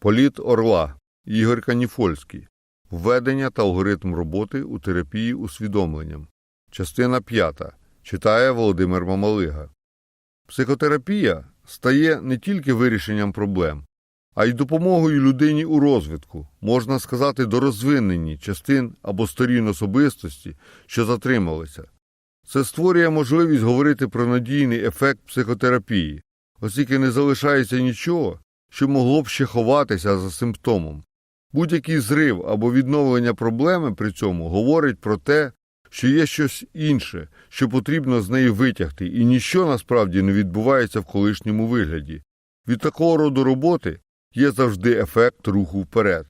Політ Орла Ігор Каніфольський. Введення та алгоритм роботи у терапії усвідомленням. Частина 5. Читає Володимир Мамалига. Психотерапія стає не тільки вирішенням проблем, а й допомогою людині у розвитку, можна сказати, до розвиненні частин або сторін особистості, що затрималися. Це створює можливість говорити про надійний ефект психотерапії, оскільки не залишається нічого, що могло б ще ховатися за симптомом. Будь-який зрив або відновлення проблеми при цьому говорить про те, що є щось інше, що потрібно з неї витягти, і ніщо насправді не відбувається в колишньому вигляді. Від такого роду роботи є завжди ефект руху вперед.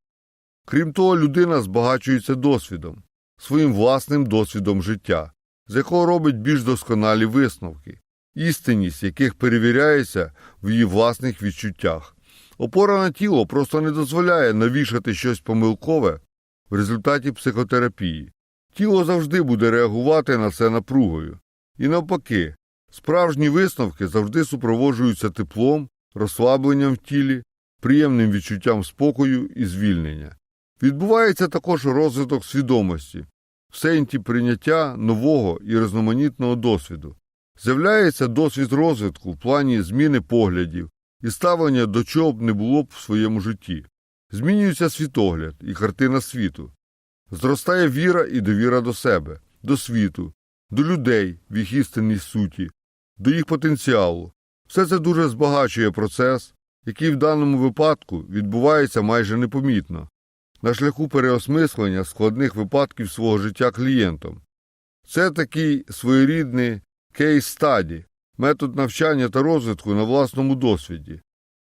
Крім того, людина збагачується досвідом, своїм власним досвідом життя, з якого робить більш досконалі висновки, істинність яких перевіряється в її власних відчуттях. Опора на тіло просто не дозволяє навішати щось помилкове в результаті психотерапії. Тіло завжди буде реагувати на це напругою. І навпаки, справжні висновки завжди супроводжуються теплом, розслабленням в тілі, приємним відчуттям спокою і звільнення. Відбувається також розвиток свідомості, в сенті прийняття нового і різноманітного досвіду. З'являється досвід розвитку в плані зміни поглядів і ставлення до чого б не було б в своєму житті. Змінюється світогляд і картина світу. Зростає віра і довіра до себе, до світу, до людей в їх істинній суті, до їх потенціалу. Все це дуже збагачує процес, який в даному випадку відбувається майже непомітно, на шляху переосмислення складних випадків свого життя клієнтом. Це такий своєрідний кейс-стаді, метод навчання та розвитку на власному досвіді.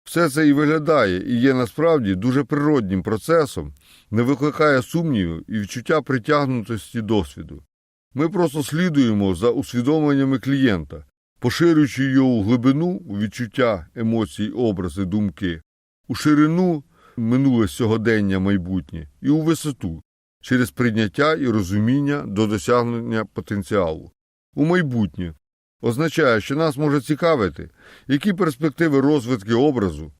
Все це і виглядає і є насправді дуже природнім процесом, не викликає сумнівів і відчуття притягнутості досвіду. Ми просто слідуємо за усвідомленнями клієнта, поширюючи його у глибину у відчуття емоцій, образи, думки, у ширину минуле сьогодення майбутнє і у висоту через прийняття і розуміння до досягнення потенціалу. У майбутнє означає, що нас може цікавити, які перспективи розвитки образу,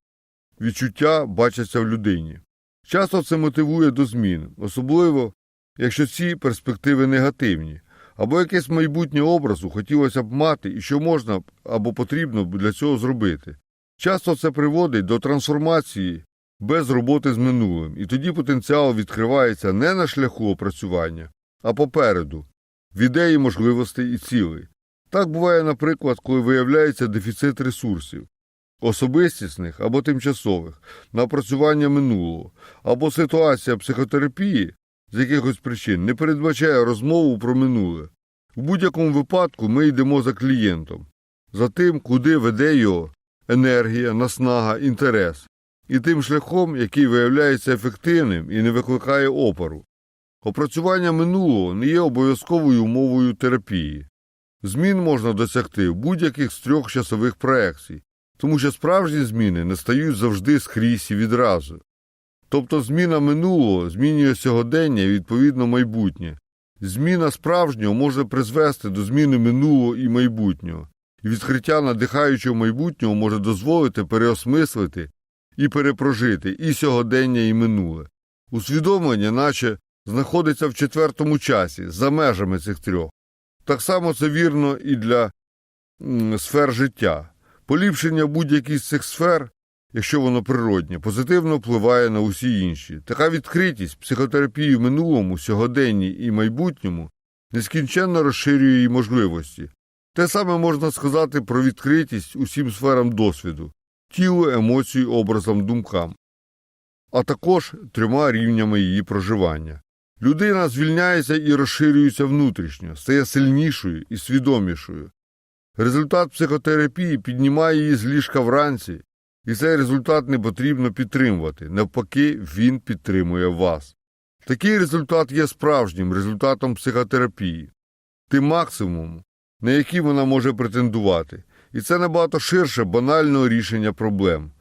відчуття бачаться в людині. Часто це мотивує до змін, особливо якщо ці перспективи негативні, або якесь майбутнє образу хотілося б мати і що можна або потрібно для цього зробити. Часто це приводить до трансформації без роботи з минулим, і тоді потенціал відкривається не на шляху опрацювання, а попереду, в ідеї можливостей і цілей. Так буває, наприклад, коли виявляється дефіцит ресурсів, особистісних або тимчасових, на опрацювання минулого, або ситуація психотерапії з якихось причин не передбачає розмову про минуле. В будь-якому випадку ми йдемо за клієнтом, за тим, куди веде його енергія, наснага, інтерес, і тим шляхом, який виявляється ефективним і не викликає опору. Опрацювання минулого не є обов'язковою умовою терапії. Змін можна досягти в будь-яких з трьох часових проекцій, тому що справжні зміни не стають завжди скрізь і відразу. Тобто зміна минулого змінює сьогодення і відповідно майбутнє. Зміна справжнього може призвести до зміни минулого і майбутнього, і відкриття надихаючого майбутнього може дозволити переосмислити і перепрожити і сьогодення, і минуле. Усвідомлення, наче знаходиться в четвертому часі, за межами цих трьох. Так само це вірно і для сфер життя. Поліпшення будь-якій з цих сфер, якщо воно природнє, позитивно впливає на усі інші. Така відкритість психотерапії в минулому, сьогоденні і майбутньому нескінченно розширює її можливості. Те саме можна сказати про відкритість усім сферам досвіду, тілу, емоцію, образам, думкам, а також трьома рівнями її проживання. Людина звільняється і розширюється внутрішньо, стає сильнішою і свідомішою. Результат психотерапії піднімає її з ліжка вранці, і цей результат не потрібно підтримувати. Навпаки, він підтримує вас. Такий результат є справжнім результатом психотерапії, тим максимумом, на який вона може претендувати. І це набагато ширше банального рішення проблем,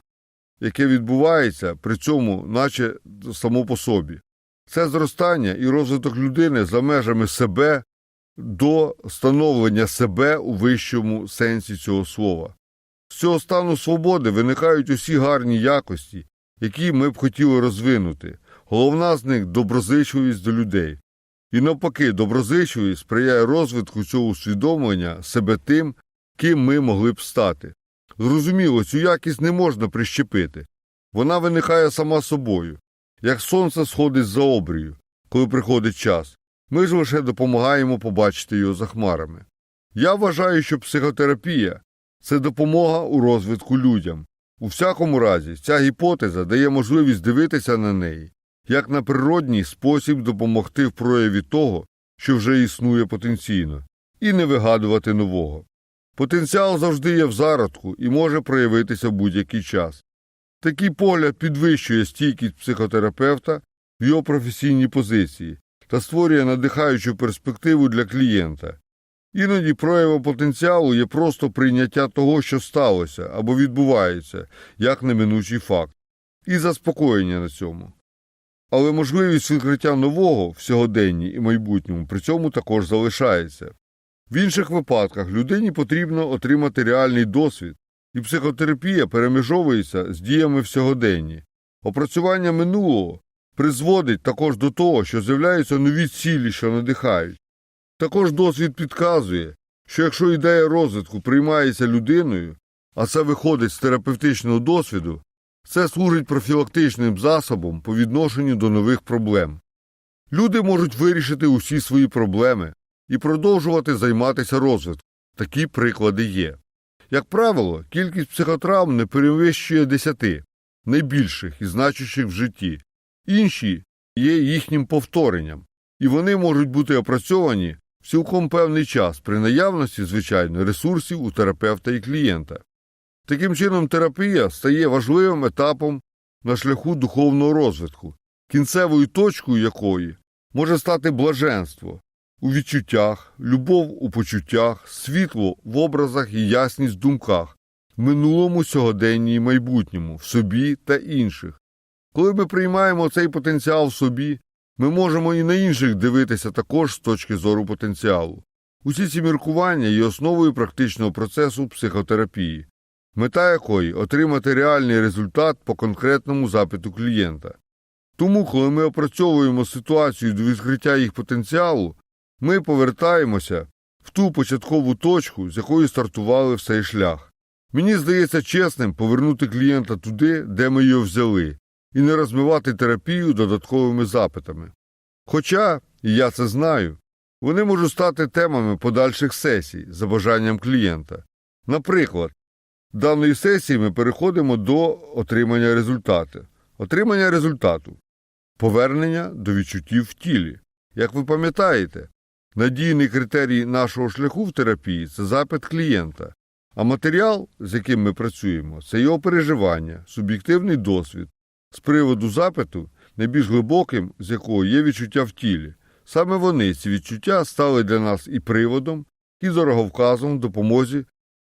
яке відбувається при цьому, наче само по собі. Це зростання і розвиток людини за межами себе до становлення себе у вищому сенсі цього слова. З цього стану свободи виникають усі гарні якості, які ми б хотіли розвинути. Головна з них доброзичливість до людей. І навпаки, доброзичливість сприяє розвитку цього усвідомлення себе тим, ким ми могли б стати. Зрозуміло, цю якість не можна прищепити. Вона виникає сама собою, як сонце сходить за обрію, коли приходить час. Ми ж лише допомагаємо побачити його за хмарами. Я вважаю, що психотерапія це допомога у розвитку людям. У всякому разі, ця гіпотеза дає можливість дивитися на неї як на природній спосіб допомогти в прояві того, що вже існує потенційно, і не вигадувати нового. Потенціал завжди є в зародку і може проявитися в будь-який час. Такий погляд підвищує стійкість психотерапевта в його професійній позиції та створює надихаючу перспективу для клієнта. Іноді проявом потенціалу є просто прийняття того, що сталося або відбувається, як неминучий факт, і заспокоєння на цьому. Але можливість відкриття нового в сьогоденні і майбутньому при цьому також залишається. В інших випадках людині потрібно отримати реальний досвід, і психотерапія перемежовується з діями в сьогоденні. Опрацювання минулого призводить також до того, що з'являються нові цілі, що надихають. Також досвід підказує, що якщо ідея розвитку приймається людиною, а це виходить з терапевтичного досвіду, це служить профілактичним засобом по відношенню до нових проблем. Люди можуть вирішити усі свої проблеми і продовжувати займатися розвитком. Такі приклади є. Як правило, кількість психотравм не перевищує десяти найбільших і значущих в житті, інші є їхнім повторенням, і вони можуть бути опрацьовані в цілком певний час при наявності, звичайно, ресурсів у терапевта і клієнта. Таким чином, терапія стає важливим етапом на шляху духовного розвитку, кінцевою точкою якої може стати блаженство у відчуттях, любов у почуттях, світло в образах і ясність в думках, в минулому, сьогоденні і майбутньому, в собі та інших. Коли ми приймаємо цей потенціал в собі, ми можемо і на інших дивитися також з точки зору потенціалу. Усі ці міркування є основою практичного процесу психотерапії мета якої отримати реальний результат по конкретному запиту клієнта. Тому, коли ми опрацьовуємо ситуацію до відкриття їх потенціалу, ми повертаємося в ту початкову точку, з якої стартували в цей шлях. Мені здається чесним повернути клієнта туди, де ми його взяли, і не розмивати терапію додатковими запитами. Хоча, і я це знаю, вони можуть стати темами подальших сесій за бажанням клієнта. Наприклад, даної сесії ми переходимо до отримання результату. Отримання результату. Повернення до відчуттів в тілі. Як ви пам'ятаєте, надійний критерій нашого шляху в терапії це запит клієнта, а матеріал, з яким ми працюємо, це його переживання, суб'єктивний досвід. З приводу запиту, найбільш глибоким, з якого є відчуття в тілі. Саме вони, ці відчуття, стали для нас і приводом, і дороговказом в допомозі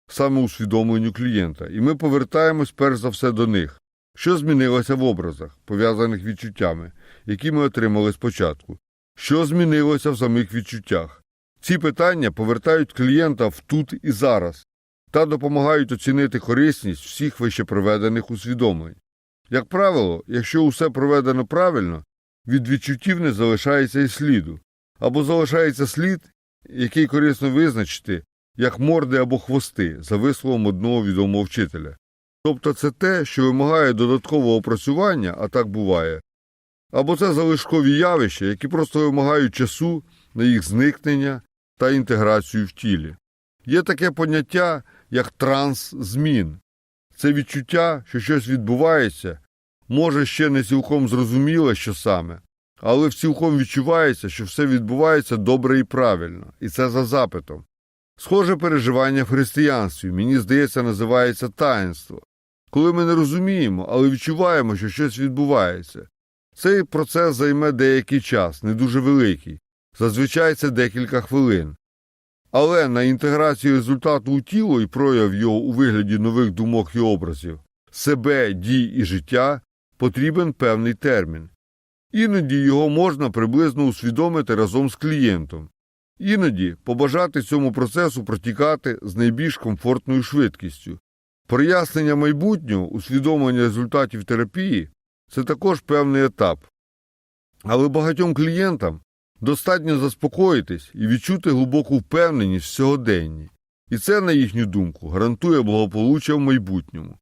самоусвідомленню клієнта, і ми повертаємось перш за все до них, що змінилося в образах, пов'язаних відчуттями, які ми отримали спочатку, що змінилося в самих відчуттях. Ці питання повертають клієнта в тут і зараз та допомагають оцінити корисність всіх вищепроведених усвідомлень. Як правило, якщо усе проведено правильно, від відчуттів не залишається і сліду, або залишається слід, який корисно визначити, як морди або хвости, за висловом одного відомого вчителя. Тобто це те, що вимагає додаткового опрацювання, а так буває, або це залишкові явища, які просто вимагають часу на їх зникнення та інтеграцію в тілі. Є таке поняття, як транс змін. Це відчуття, що щось відбувається, може ще не цілком зрозуміло, що саме, але цілком відчувається, що все відбувається добре і правильно, і це за запитом. Схоже переживання в християнстві, мені здається, називається таїнство. Коли ми не розуміємо, але відчуваємо, що щось відбувається. Цей процес займе деякий час, не дуже великий, зазвичай це декілька хвилин. Але на інтеграцію результату у тіло і прояв його у вигляді нових думок і образів, себе, дій і життя потрібен певний термін. Іноді його можна приблизно усвідомити разом з клієнтом, іноді побажати цьому процесу протікати з найбільш комфортною швидкістю, Прояснення майбутнього, усвідомлення результатів терапії це також певний етап. Але багатьом клієнтам достатньо заспокоїтись і відчути глибоку впевненість в сьогоденні. І це, на їхню думку, гарантує благополуччя в майбутньому.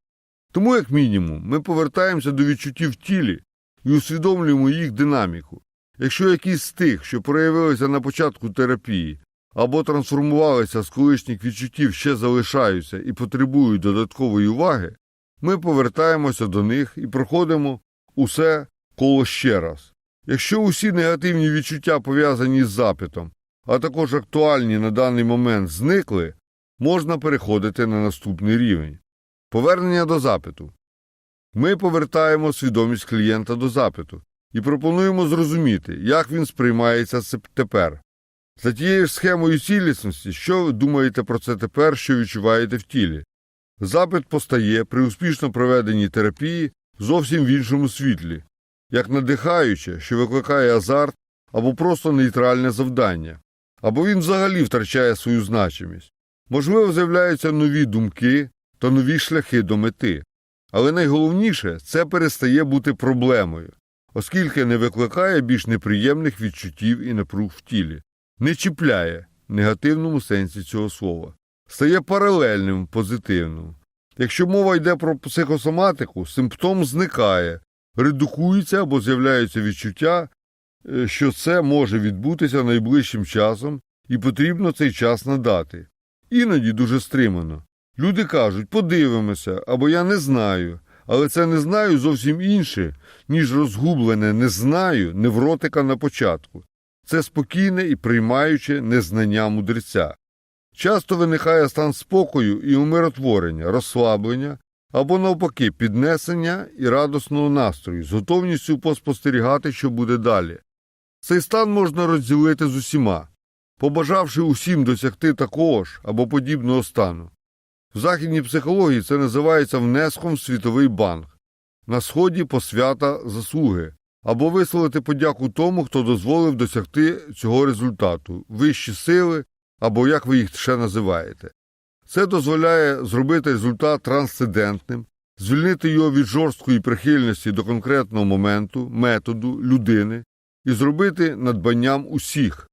Тому, як мінімум, ми повертаємося до відчуттів в тілі і усвідомлюємо їх динаміку. Якщо якісь з тих, що проявилися на початку терапії, або трансформувалися з колишніх відчуттів, ще залишаються і потребують додаткової уваги, ми повертаємося до них і проходимо усе коло ще раз. Якщо усі негативні відчуття пов'язані з запитом, а також актуальні на даний момент зникли, можна переходити на наступний рівень. Повернення до запиту. Ми повертаємо свідомість клієнта до запиту і пропонуємо зрозуміти, як він сприймається тепер. За тією ж схемою цілісності, що ви думаєте про це тепер, що відчуваєте в тілі? Запит постає при успішно проведеній терапії зовсім в іншому світлі, як надихаюче, що викликає азарт або просто нейтральне завдання, або він взагалі втрачає свою значимість. Можливо, з'являються нові думки та нові шляхи до мети. Але найголовніше це перестає бути проблемою, оскільки не викликає більш неприємних відчуттів і напруг в тілі, не чіпляє в негативному сенсі цього слова, стає паралельним позитивному. Якщо мова йде про психосоматику, симптом зникає, редукується або з'являються відчуття, е, що це може відбутися найближчим часом і потрібно цей час надати. Іноді дуже стримано. Люди кажуть, подивимося, або я не знаю, але це не знаю зовсім інше, ніж розгублене не знаю невротика на початку. Це спокійне і приймаюче незнання мудреця. Часто виникає стан спокою і умиротворення, розслаблення або, навпаки, піднесення і радісного настрою з готовністю поспостерігати, що буде далі. Цей стан можна розділити з усіма, побажавши усім досягти такого ж або подібного стану. В західній психології це називається внеском в Світовий банк, на сході посвята заслуги, або висловити подяку тому, хто дозволив досягти цього результату, вищі сили, або як ви їх ще називаєте. Це дозволяє зробити результат трансцендентним, звільнити його від жорсткої прихильності до конкретного моменту, методу, людини і зробити надбанням усіх,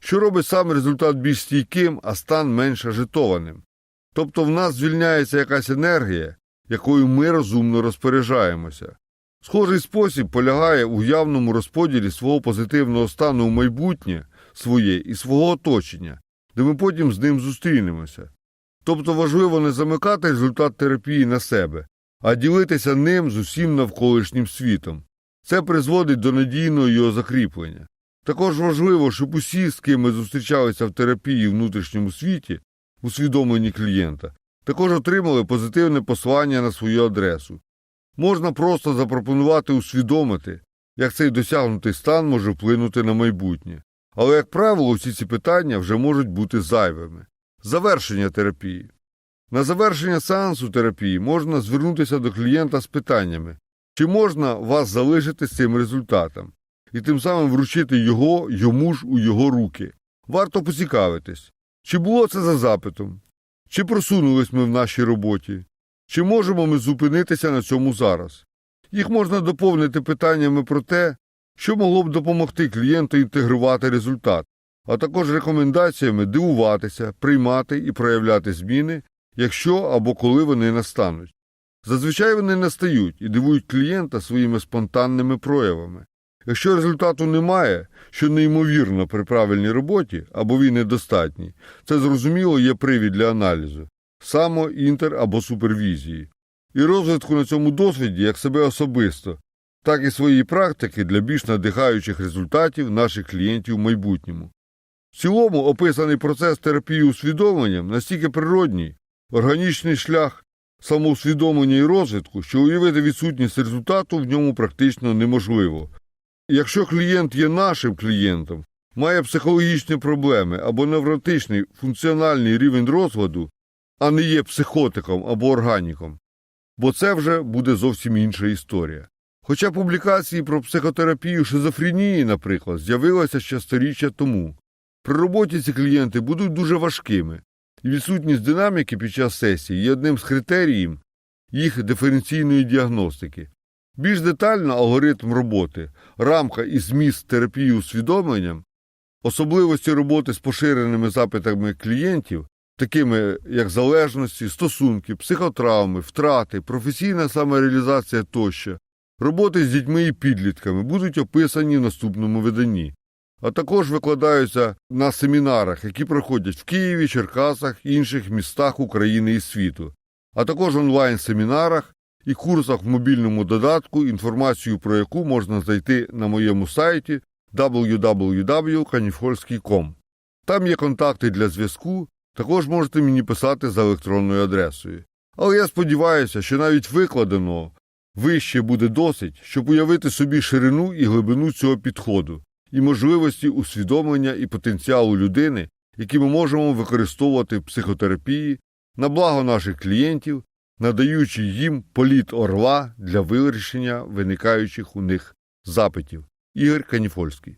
що робить сам результат більш стійким, а стан менш ажитованим. Тобто в нас звільняється якась енергія, якою ми розумно розпоряджаємося. Схожий спосіб полягає у явному розподілі свого позитивного стану в майбутнє своє і свого оточення, де ми потім з ним зустрінемося. Тобто важливо не замикати результат терапії на себе, а ділитися ним з усім навколишнім світом. Це призводить до надійного його закріплення. Також важливо, щоб усі, з ким ми зустрічалися в терапії в внутрішньому світі, усвідомлені клієнта, також отримали позитивне послання на свою адресу. Можна просто запропонувати усвідомити, як цей досягнутий стан може вплинути на майбутнє. Але, як правило, всі ці питання вже можуть бути зайвими. Завершення терапії. На завершення сеансу терапії можна звернутися до клієнта з питаннями, чи можна вас залишити з цим результатом, і тим самим вручити його йому ж у його руки. Варто поцікавитись, чи було це за запитом, чи просунулись ми в нашій роботі, чи можемо ми зупинитися на цьому зараз. Їх можна доповнити питаннями про те, що могло б допомогти клієнту інтегрувати результат, а також рекомендаціями дивуватися, приймати і проявляти зміни, якщо або коли вони настануть. Зазвичай вони настають і дивують клієнта своїми спонтанними проявами. Якщо результату немає, що неймовірно при правильній роботі або він недостатній, це зрозуміло є привід для аналізу, само, інтер або супервізії, і розвитку на цьому досвіді як себе особисто, так і своєї практики для більш надихаючих результатів наших клієнтів в майбутньому. В цілому описаний процес терапії усвідомленням настільки природній, органічний шлях самоусвідомлення і розвитку, що уявити відсутність результату в ньому практично неможливо. Якщо клієнт є нашим клієнтом, має психологічні проблеми або невротичний функціональний рівень розладу, а не є психотиком або органіком, бо це вже буде зовсім інша історія. Хоча публікації про психотерапію шизофренії, наприклад, з'явилися ще сторіччя тому. При роботі ці клієнти будуть дуже важкими, і відсутність динаміки під час сесії є одним з критеріїв їх диференційної діагностики. Більш детально алгоритм роботи, рамка і зміст терапії усвідомленням, особливості роботи з поширеними запитами клієнтів, такими як залежності, стосунки, психотравми, втрати, професійна самореалізація тощо, роботи з дітьми і підлітками будуть описані в наступному виданні, а також викладаються на семінарах, які проходять в Києві, Черкасах і інших містах України і світу, а також онлайн-семінарах і курсах в мобільному додатку, інформацію про яку можна знайти на моєму сайті www.kanifольський.com. Там є контакти для зв'язку, також можете мені писати за електронною адресою. Але я сподіваюся, що навіть викладеного вище буде досить, щоб уявити собі ширину і глибину цього підходу і можливості усвідомлення і потенціалу людини, які ми можемо використовувати в психотерапії на благо наших клієнтів, надаючи їм політ орла для вирішення виникаючих у них запитів. Ігор Каніфольський